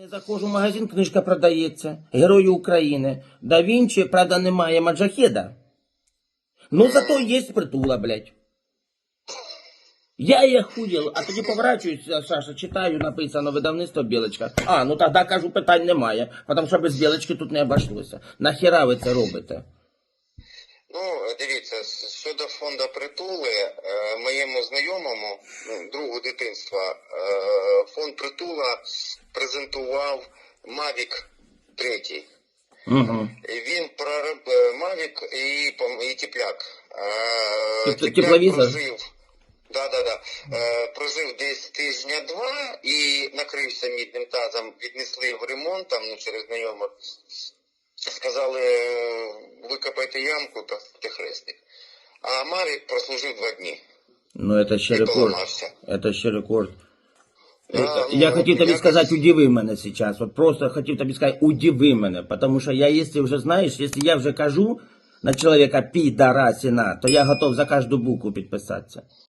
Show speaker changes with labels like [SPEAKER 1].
[SPEAKER 1] Я заходжу в магазин, книжка продається. Герої України. Да Вінчі, правда, немає Маджахеда. Ну зато є притула, блядь. Я їх хуєл, а тоді поворачуюся, Саша, читаю, написано видавництво Білочка. А, ну тоді кажу, питань немає, тому що без Білочки тут не обійшлося. Нахіра ви це робите?
[SPEAKER 2] Дивіться, щодо фонду притули, е, моєму знайомому, ну, другу дитинства, е, фонд притула презентував Mavic 3.
[SPEAKER 1] Угу.
[SPEAKER 2] Він пророб е, Mavic і, і тепляк.
[SPEAKER 1] Тобто
[SPEAKER 2] Тепляк
[SPEAKER 1] тепловізор?
[SPEAKER 2] прожив, да, да, да, прожив десь тижня два і накрився мідним тазом, віднесли в ремонт там, ну, через знайомих. Сказали, е, викопайте ямку та хрестик. А Мавік прослужив два дні
[SPEAKER 1] Ну, это ще рекорд. Это ще рекорд.
[SPEAKER 2] А,
[SPEAKER 1] я
[SPEAKER 2] ну,
[SPEAKER 1] хотів тобі
[SPEAKER 2] якось-
[SPEAKER 1] сказати, удиви мене зараз. От просто хотів тобі сказати, удиви мене. Тому що я, якщо вже знаєш, якщо я вже кажу на чоловіка підарасіна, то я готов за кожну букву підписатися.